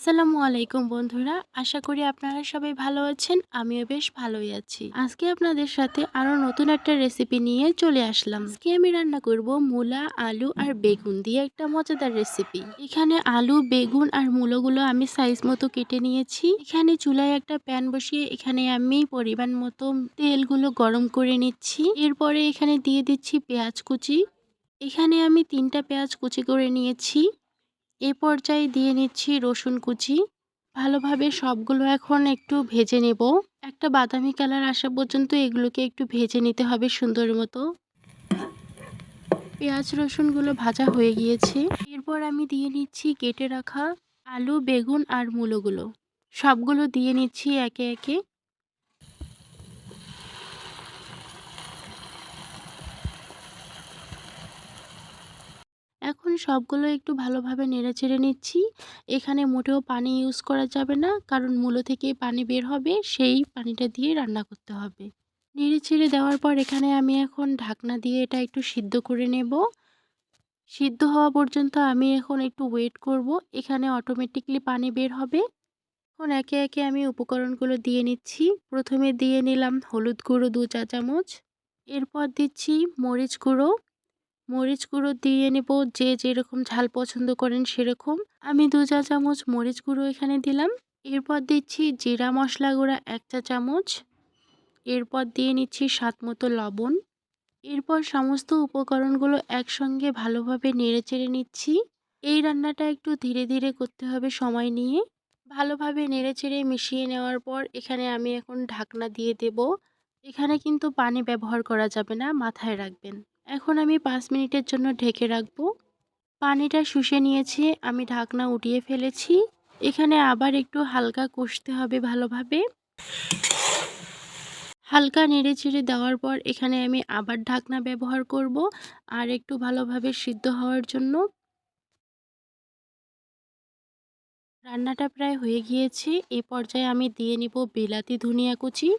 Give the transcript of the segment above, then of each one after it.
আসসালামু আলাইকুম বন্ধুরা। আশা করি আপনারা সবাই ভালো আছেন, আমিও বেশ ভালোই আছি। আজকে আপনাদের সাথে আরও নতুন একটা রেসিপি নিয়ে চলে আসলাম। আজকে আমি রান্না করব মূলা, আলু আর বেগুন দিয়ে একটা মজাদার রেসিপি এখানে আলু, বেগুন আর মূলগুলো আমি সাইজ মতো কেটে নিয়েছি। এখানে চুলায় একটা প্যান বসিয়ে এখানে আমি পরিমাণ মতো তেলগুলো গরম করে নিচ্ছি। এরপরে এখানে দিয়ে দিচ্ছি পেঁয়াজ কুচি। এখানে আমি তিনটা পেঁয়াজ কুচি করে নিয়েছি। এ পর্যায়ে দিয়ে নিচ্ছি রসুন কুচি। ভালোভাবে সবগুলো এখন একটু ভেজে নেব। একটা বাদামি কালার আসা পর্যন্ত এগুলোকে একটু ভেজে নিতে হবে সুন্দর মতো। পেঁয়াজ রসুনগুলো ভাজা হয়ে গিয়েছে। এরপর আমি দিয়ে নিচ্ছি কেটে রাখা আলু, বেগুন আর মূলোগুলো। সবগুলো দিয়ে নিচ্ছি একে একে। এখন সবগুলো একটু ভালোভাবে নেড়েচেড়ে নিচ্ছি। এখানে মোটেও পানি ইউজ করা যাবে না, কারণ মূলো থেকে পানি বের হবে, সেই পানিটা দিয়ে রান্না করতে হবে। নেড়েচেড়ে দেওয়ার পর এখানে আমি এখন ঢাকনা দিয়ে এটা একটু সিদ্ধ করে নেব। সিদ্ধ হওয়া পর্যন্ত আমি এখন একটু ওয়েট করব, এখানে অটোমেটিকলি পানি বের হবে। এখন একে একে আমি উপকরণগুলো দিয়ে নিচ্ছি। প্রথমে দিয়ে নিলাম হলুদ গুঁড়ো দু চা চামচ। এরপর দিচ্ছি মরিচ গুঁড়ো। মরিচ গুঁড়ো দিয়ে নেব। যে যেরকম ঝাল পছন্দ করেন সেরকম। আমি দু চা চামচ মরিচ গুঁড়ো এখানে দিলাম। এরপর দিচ্ছি জিরা মশলা গুঁড়া এক চা চামচ। এরপর দিয়ে নিচ্ছি স্বাদ মতো লবণ। এরপর সমস্ত উপকরণগুলো একসঙ্গে ভালোভাবে নেড়ে চেড়ে নিচ্ছি। এই রান্নাটা একটু ধীরে ধীরে করতে হবে সময় নিয়ে। ভালোভাবে নেড়ে চেড়ে মিশিয়ে নেওয়ার পর এখানে আমি এখন ঢাকনা দিয়ে দেব। এখানে কিন্তু পানি ব্যবহার করা যাবে না, মাথায় রাখবেন। এখন আমি পাঁচ মিনিটের জন্য ঢেকে রাখব। পানিটা শুষে নিয়েছি, আমি ঢাকনা উঠিয়ে ফেলেছি। এখানে আবার একটু হালকা কষতে হবে ভালোভাবে। হালকা নেড়ে চেড়ে দেওয়ার পর এখানে আমি আবার ঢাকনা ব্যবহার করব, আর একটু ভালোভাবে সিদ্ধ হওয়ার জন্য। রান্নাটা প্রায় হয়ে গিয়েছে, এ পর্যায়ে আমি দিয়ে নিব বিলাতি ধনিয়া কুচি।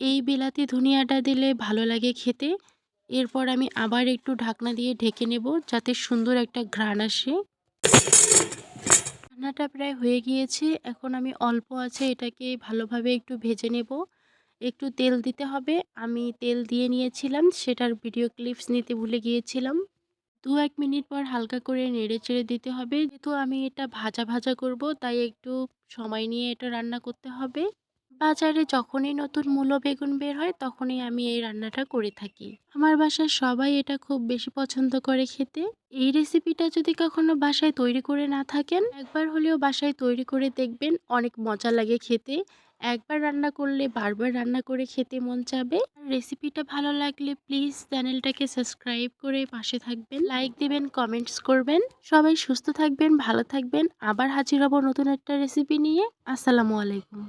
এই বিলাতি ধনিয়াটা দিলে ভালো লাগে খেতে। এরপর আমি আবার একটু ঢাকনা দিয়ে ঢেকে নেব যাতে সুন্দর একটা ঘ্রাণ আসে। রান্নাটা প্রায় হয়ে গিয়েছে, এখন আমি অল্প আছে এটাকে ভালোভাবে একটু ভেজে নেব। একটু তেল দিতে হবে, আমি তেল দিয়ে নিয়েছিলাম, সেটার ভিডিও ক্লিপস নিতে ভুলে গিয়েছিলাম। দু এক মিনিট পর হালকা করে নেড়ে চেড়ে দিতে হবে, যেহেতু আমি এটা ভাজা ভাজা করব, তাই একটু সময় নিয়ে এটা রান্না করতে হবে। বাজারে যখনই নতুন মূলো বেগুন বের হয়, তখনই আমি এই রান্নাটা করে থাকি। আমার বাসায় সবাই এটা খুব বেশি পছন্দ করে খেতে। এই রেসিপিটা যদি কখনো বাসায় তৈরি করে না থাকেন, একবার হলেও বাসায় তৈরি করে দেখবেন অনেক মজা লাগে খেতে। একবার রান্না করলে বারবার রান্না করে খেতে মন চাবে। রেসিপিটা ভালো লাগলে প্লিজ চ্যানেলটাকে সাবস্ক্রাইব করে পাশে থাকবেন। লাইক দিবেন, কমেন্টস করবেন। সবাই সুস্থ থাকবেন, ভালো থাকবেন। আবার হাজির হব নতুন একটা রেসিপি নিয়ে। আসসালামু আলাইকুম।